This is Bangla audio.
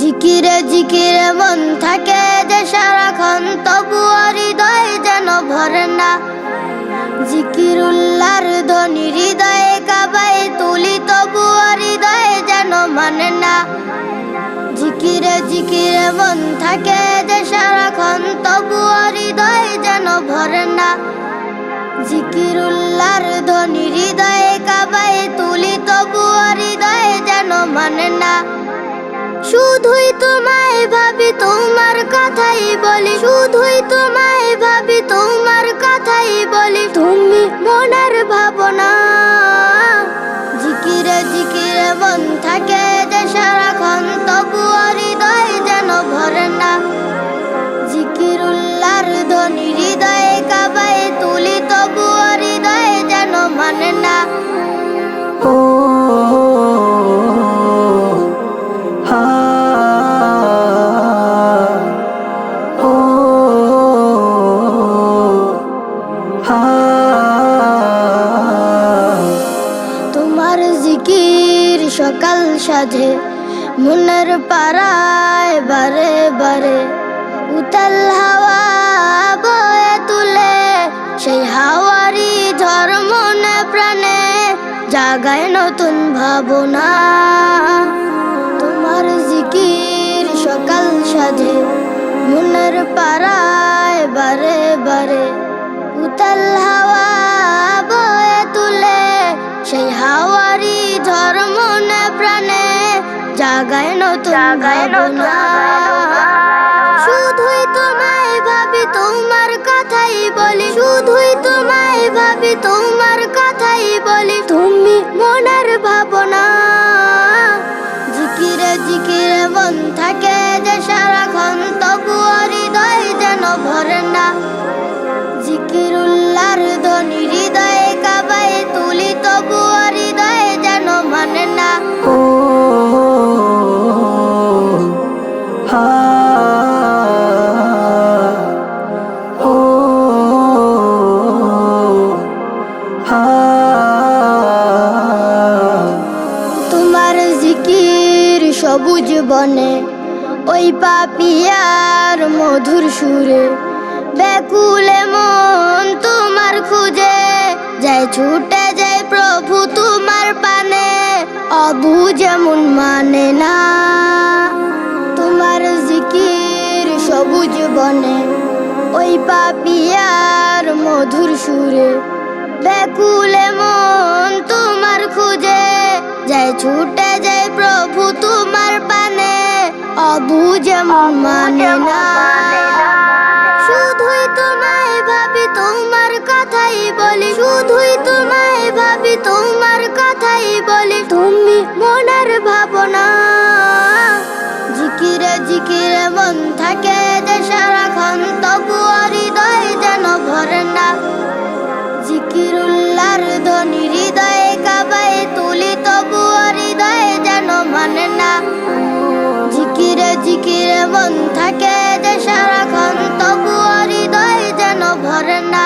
জিকিরে জিকিরে মন থাকে যে সারাক্ষণ, তবু হৃদয় যেন ভরে না। জিকিরুল্লাহর ধ্বনি হৃদয়ে কাবাই তুলি, তবু হৃদয় যেন মানে না। জিকিরে জিকিরে মন থাকে যে সারাক্ষণ, তবু হৃদয় যেন ভরে না। জিকিরুল্লাহর ধ্বনি হৃদয়ে কাবাই তুলি, তবু হৃদয় যেন মানে না। শুধুই তোমায় ভাবি, তোমার কথাই বলি। শুধুই তোমায় ভাবি, তোমার কথাই বলি। তুমি মনের ভাবনা, জিকিরে জিকিরে মন থাকে জিকির সকাল সাধে মনের পাড়ায় বারে বারে। উতাল হাওয়া বয়ে তুলে, সেই হাওয়ারি ঝড় মনে প্রাণে জাগায় নতুন ভাবনা। তোমার জিকির সকাল সাধে মনের পাড়ায় বারে বারে। উতাল হাওয়া হাওয়ারি ধর্ম মনে প্রাণে জাগায় নতুন জাগায় নতুন শুধুই তোমায় ভাবি তোমার সবুজ বনে, ওই পাপিয়ার মধুর সুরে। ব্যাকুলে মন তোমার খুঁজে, যায় ছুটে যায় প্রভু তোমার পানে। অবুঝে যেমন মানে না, তোমার জিকির সবুজ বনে, ওই পাপিয়ার মধুর সুরে। ব্যাকুলে মন তোমার খুঁজে, যায় ছুটে যায় প্রভু অবুঝে মন মানে না। শুধুই তোমায় ভাবি তোমার কথাই বলি। শুধুই তোমায় ভাবি তোমার কথাই বলি। তুমি মনের ভাবনা। জিকিরে জিকিরে মন থাকে যে সারাক্ষণ তবু হৃদয় যেন ভরে না। জিকিরুল্লাহর ধ্বনি হৃদয়ে কাবায় তুলি তবু হৃদয় যেন মানে না। জিকিরে মন থাকে যে সারাক্ষণ তবু হৃদয় যেন ভরে না।